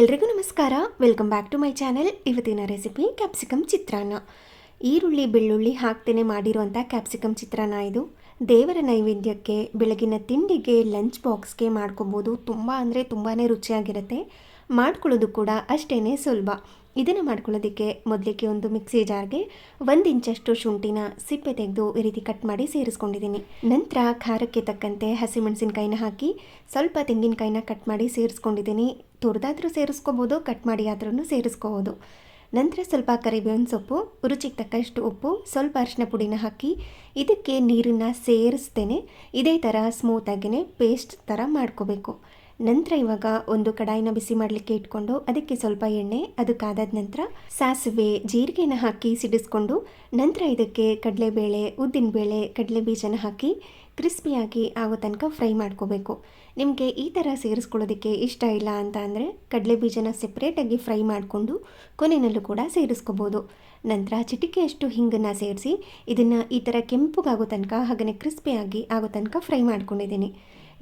ಎಲ್ರಿಗೂ ನಮಸ್ಕಾರ. Welcome back to my channel ಇವತ್ತಿನ ರೆಸಿಪಿ ಕ್ಯಾಪ್ಸಿಕಮ್ ಚಿತ್ರಾನ್ನ. ಈರುಳ್ಳಿ, ಬೆಳ್ಳುಳ್ಳಿ ಹಾಕ್ತೇನೆ ಮಾಡಿರುವಂಥ ಕ್ಯಾಪ್ಸಿಕಮ್ ಚಿತ್ರಾನ್ನ ಇದು. ದೇವರ ನೈವೇದ್ಯಕ್ಕೆ, ಬೆಳಗಿನ ತಿಂಡಿಗೆ ಲಂಚ್ ಬಾಕ್ಸ್ಗೆ ಮಾಡ್ಕೊಬೋದು. ತುಂಬ ಅಂದರೆ ತುಂಬಾ ರುಚಿಯಾಗಿರುತ್ತೆ. ಮಾಡ್ಕೊಳ್ಳೋದು ಕೂಡ ಅಷ್ಟೇ ಸುಲಭ. ಇದನ್ನು ಮಾಡ್ಕೊಳ್ಳೋದಕ್ಕೆ ಮೊದಲಿಗೆ ಒಂದು ಮಿಕ್ಸಿ ಜಾರ್ಗೆ ಒಂದು ಇಂಚಷ್ಟು ಶುಂಠಿನ ಸಿಪ್ಪೆ ತೆಗೆದು ಈ ರೀತಿ ಕಟ್ ಮಾಡಿ ಸೇರಿಸ್ಕೊಂಡಿದ್ದೀನಿ. ನಂತರ ಖಾರಕ್ಕೆ ತಕ್ಕಂತೆ ಹಸಿಮೆಣಸಿನ್ಕಾಯಿನ ಹಾಕಿ ಸ್ವಲ್ಪ ತೆಂಗಿನಕಾಯಿನ ಕಟ್ ಮಾಡಿ ಸೇರಿಸ್ಕೊಂಡಿದ್ದೀನಿ. ತುರಿದಾದರೂ ಸೇರಿಸ್ಕೋಬೋದು, ಕಟ್ ಮಾಡಿ ಆದ್ರೂ ಸೇರಿಸ್ಕೋಬೋದು. ನಂತರ ಸ್ವಲ್ಪ ಕರಿಬೇವಿನ ಸೊಪ್ಪು, ರುಚಿಗೆ ತಕ್ಕಷ್ಟು ಉಪ್ಪು, ಸ್ವಲ್ಪ ಅರಿಶಿನ ಪುಡಿನ ಹಾಕಿ ಇದಕ್ಕೆ ನೀರನ್ನು ಸೇರಿಸ್ತೇನೆ. ಇದೇ ಥರ ಸ್ಮೂತಾಗಿಯೇ ಪೇಸ್ಟ್ ಥರ ಮಾಡ್ಕೋಬೇಕು. ನಂತರ ಇವಾಗ ಒಂದು ಕಡಾಯಿನ ಬಿಸಿ ಮಾಡಲಿಕ್ಕೆ ಇಟ್ಕೊಂಡು ಅದಕ್ಕೆ ಸ್ವಲ್ಪ ಎಣ್ಣೆ ಅದು ಕಾದಾದ ನಂತರ ಸಾಸಿವೆ, ಜೀರಿಗೆನ ಹಾಕಿ ಸಿಡಿಸ್ಕೊಂಡು ನಂತರ ಇದಕ್ಕೆ ಕಡಲೆಬೇಳೆ, ಉದ್ದಿನಬೇಳೆ ಕಡಲೆ ಬೀಜನ ಹಾಕಿ ಕ್ರಿಸ್ಪಿಯಾಗಿ ಆಗೋ ತನಕ ಫ್ರೈ ಮಾಡ್ಕೋಬೇಕು. ನಿಮಗೆ ಈ ಥರ ಸೇರಿಸ್ಕೊಳ್ಳೋದಕ್ಕೆ ಇಷ್ಟ ಇಲ್ಲ ಅಂತ ಅಂದರೆ ಕಡಲೆ ಬೀಜನ ಸೆಪ್ರೇಟಾಗಿ ಫ್ರೈ ಮಾಡಿಕೊಂಡು ಕೊನೆಯಲ್ಲೂ ಕೂಡ ಸೇರಿಸ್ಕೋಬೋದು. ನಂತರ ಚಿಟಿಕೆಯಷ್ಟು ಹಿಂಗನ್ನು ಸೇರಿಸಿ ಇದನ್ನು ಈ ಥರ ಕೆಂಪುಗಾಗೋ ತನಕ ಹಾಗೆಯೇ ಕ್ರಿಸ್ಪಿಯಾಗಿ ಆಗೋ ತನಕ ಫ್ರೈ ಮಾಡ್ಕೊಂಡಿದ್ದೀನಿ.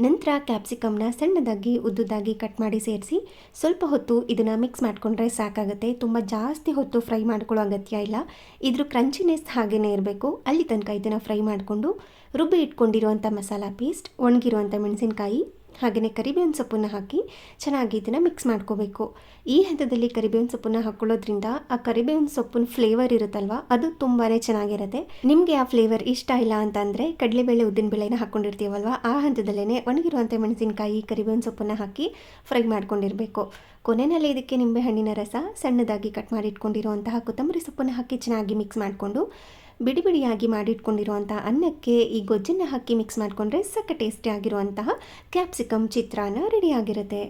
ನಂತರ ಕ್ಯಾಪ್ಸಿಕಮ್ನ ಸಣ್ಣದಾಗಿ, ಉದ್ದುದಾಗಿ ಕಟ್ ಮಾಡಿ ಸೇರಿಸಿ, ಸ್ವಲ್ಪ ಹೊತ್ತು ಇದನ್ನು ಮಿಕ್ಸ್ ಮಾಡಿಕೊಂಡ್ರೆ ಸಾಕಾಗುತ್ತೆ. ತುಂಬ ಜಾಸ್ತಿ ಹೊತ್ತು ಫ್ರೈ ಮಾಡ್ಕೊಳ್ಳೋ ಅಗತ್ಯ ಇಲ್ಲ. ಇದ್ರ ಕ್ರಂಚಿನೆಸ್ ಹಾಗೇ ಇರಬೇಕು. ಅಲ್ಲಿ ತನಕ ಇದನ್ನು ಫ್ರೈ ಮಾಡಿಕೊಂಡು ರುಬ್ಬಿ ಇಟ್ಕೊಂಡಿರುವಂಥ ಮಸಾಲ ಪೇಸ್ಟ್ ಒಣಗಿರುವಂಥ ಮೆಣಸಿನ್ಕಾಯಿ ಹಾಗೆಯೇ ಕರಿಬೇವಿನ ಸೊಪ್ಪನ್ನು ಹಾಕಿ ಚೆನ್ನಾಗಿ ಇದನ್ನು ಮಿಕ್ಸ್ ಮಾಡ್ಕೋಬೇಕು. ಈ ಹಂತದಲ್ಲಿ ಕರಿಬೇವಿನ ಸೊಪ್ಪನ್ನು ಹಾಕ್ಕೊಳ್ಳೋದ್ರಿಂದ ಆ ಕರಿಬೇವಿನ ಸೊಪ್ಪಿನ ಫ್ಲೇವರ್ ಇರುತ್ತಲ್ವ? ಅದು ತುಂಬಾ ಚೆನ್ನಾಗಿರುತ್ತೆ. ನಿಮಗೆ ಆ ಫ್ಲೇವರ್ ಇಷ್ಟ ಇಲ್ಲ ಅಂತಂದರೆ ಕಡಲೆಬೇಳೆ ಉದ್ದಿನಬೇಳೆನ ಹಾಕ್ಕೊಂಡಿರ್ತೀವಲ್ವ ಆ ಹಂತದಲ್ಲೇ ಒಣಗಿರುವಂಥ ಮೆಣಸಿನಕಾಯಿ, ಕರಿಬೇವಿನ ಸೊಪ್ಪನ್ನು ಹಾಕಿ ಫ್ರೈ ಮಾಡ್ಕೊಂಡಿರಬೇಕು. ಕೊನೆಯಲ್ಲಿ ಇದಕ್ಕೆ ನಿಂಬೆ ಹಣ್ಣಿನ ರಸ ಸಣ್ಣದಾಗಿ ಕಟ್ ಮಾಡಿ ಇಟ್ಕೊಂಡಿರುವಂತಹ ಕೊತ್ತಂಬರಿ ಸೊಪ್ಪನ್ನು ಹಾಕಿ ಚೆನ್ನಾಗಿ ಮಿಕ್ಸ್ ಮಾಡಿಕೊಂಡು ಬಿಡಿ ಬಿಡಿಯಾಗಿ ಮಾಡಿಟ್ಕೊಂಡಿರುವಂಥ ಅನ್ನಕ್ಕೆ ಈ ಗೊಜ್ಜನ್ನು ಹಾಕಿ ಮಿಕ್ಸ್ ಮಾಡಿಕೊಂಡ್ರೆ ಸಕ್ಕ ಟೇಸ್ಟಿ ಆಗಿರುವಂತಹ ಕ್ಯಾಪ್ಸಿಕಮ್ ಚಿತ್ರಾನ್ನ ರೆಡಿಯಾಗಿರುತ್ತೆ